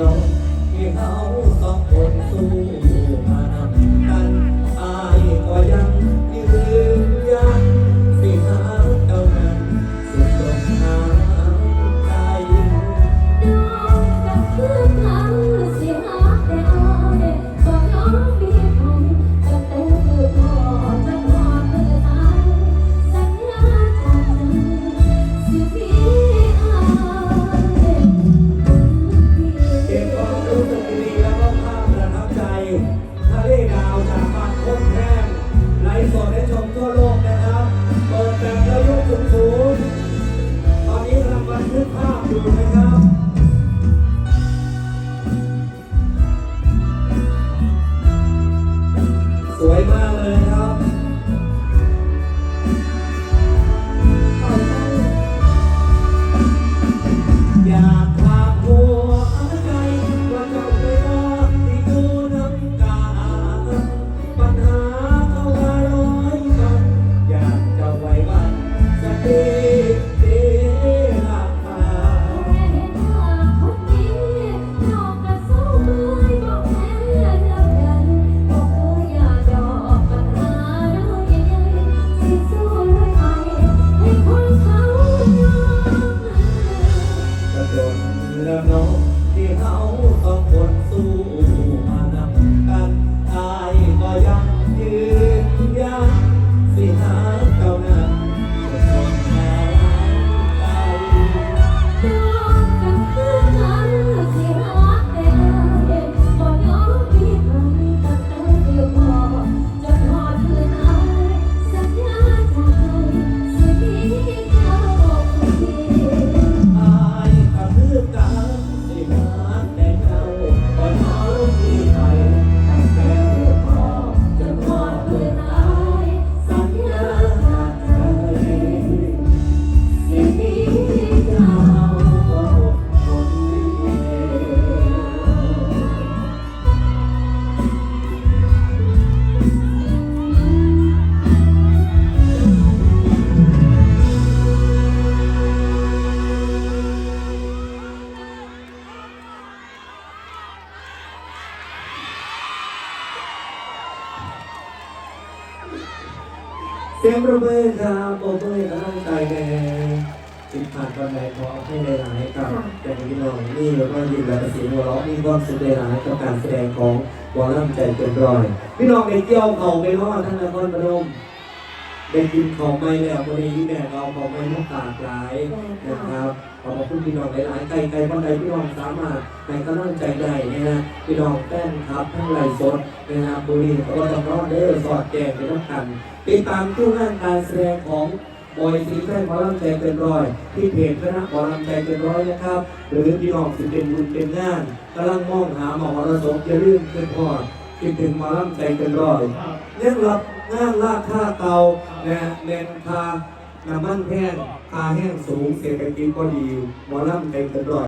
น้องที่เขาสองคนสู้ ไดให้ชมทั่วโลกนะครับ เปิดแบบระยกสูงสูงตอนนี้กำลังบันทึกภาพอยู่นะครับสวยมากเลยครับ กระโดดแล้วนกที่เขาต้องคนสู้ เสียงประเมินครับโปรเบอร์กำลังใจแน่ติดผ่านตอนไหนขอให้หลายๆกับแต่พี่น้องนี่แล้วก็ยินและเสียงหัวเราะมีความสุขหลายกับการแสดงของวอลลัมใจเกินร้อย พี่น้องในเกี่ยวเขาไปรอดทั้งนครพนม ได้กินของไม่แล้ววันนี้แม่เราของไม่ต้องตากหลายนะครับขอบคุณพี่น้องหลายๆไกลไกลบ้านใดพี่น้องสามารถในกำลังใจได้นะฮะพี่น้องแป้นครับทั้งไหลฟ์สดนะครับบุรีก็ต้องรอดเด้อสอดแจงไปต้องกันติดตามทุกงานการแสดงของบอยสีแฟนหมอลำใจเกินร้อย ที่เพจคณะหมอลำใจเกินร้อยนะครับ หรือพี่น้องสิเป็นบุญเป็นงานกำลังมองหาหมอมรสมจะลื่นเกินพอดคิดถึงหมอลำใจเกินร้อยเรื่องรับ งางลากค่าเตานะเน้นคาน้ำมันแพงคาแห้งสูงเศรษฐกิจก็ดีหมอลำใจเต็มร้อย